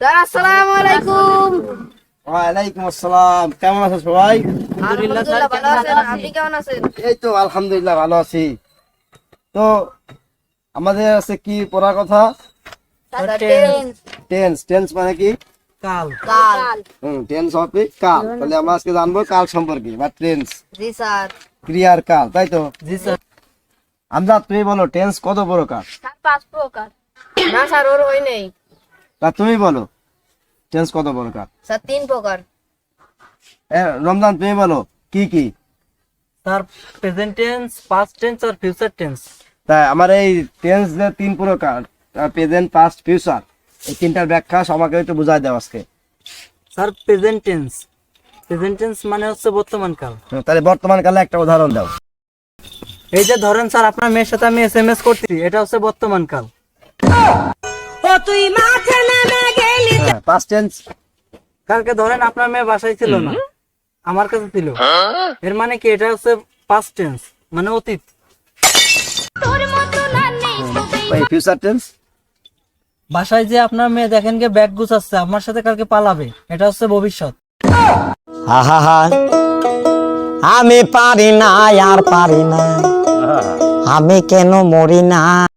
Sir আসসালামু আলাইকুম। ওয়ালাইকুম আসসালাম। কেমন আছো সবাই? আলহামদুলিল্লাহ ভালো আছেন? আপনি কেমন আছেন? এই তো আলহামদুলিল্লাহ ভালো আছি। তো আমাদের আছে কি পড়ার কথা? টেন্স টেন্স টেন্স মানে কি? কাল। কাল। হুম টেন্স হবে কাল। তাহলে আমরা আজকে জানব কাল সম্পর্কে বা টেন্স জি স্যার। ক্রিয়ার কাল তাই তো? জি স্যার। আমরা তুমি বলো টেন্স কত প্রকার? পাঁচ প্রকার। না স্যার ওর ওই নেই। তা তুমি বলো। টেন্স কত প্রকার স্যার তিন প্রকার। এ, রমজান তুমি বলো কি কি? Sir present tense past tense আর ফিউচার টেন্স তাই আমার এই টেন্স যে তিন প্রকার প্রেজেন্ট পাস্ট ফিউচার এই তিনটার ব্যাখ্যা সবাইকে একটু বুঝাই দাও আজকে। Sir present tense present tense মানে হচ্ছে বর্তমান কাল। তাহলে বর্তমান কালে একটা উদাহরণ দাও। এই যে ধরেন স্যার আপনার মেয়ের সাথে আমি এস এম এস করছি এটা হচ্ছে বর্তমান কাল। পাস্ট টেন্স কালকে ধরেন আপনার মেয়ে বাসায় ছিল না আমার কাছে ছিল। এর মানে কি এটা হচ্ছে পাস্ট টেন্স মানে অতীত। ফিউচার টেন্স বাসায় যে আপনার মেয়ে দেখেন গে ব্যাগ গুছাচ্ছে আমার সাথে কালকে পালাবে এটা হচ্ছে ভবিষ্যৎ। আহা আমি পারি না আর পারি না। আমি কেন মরি না?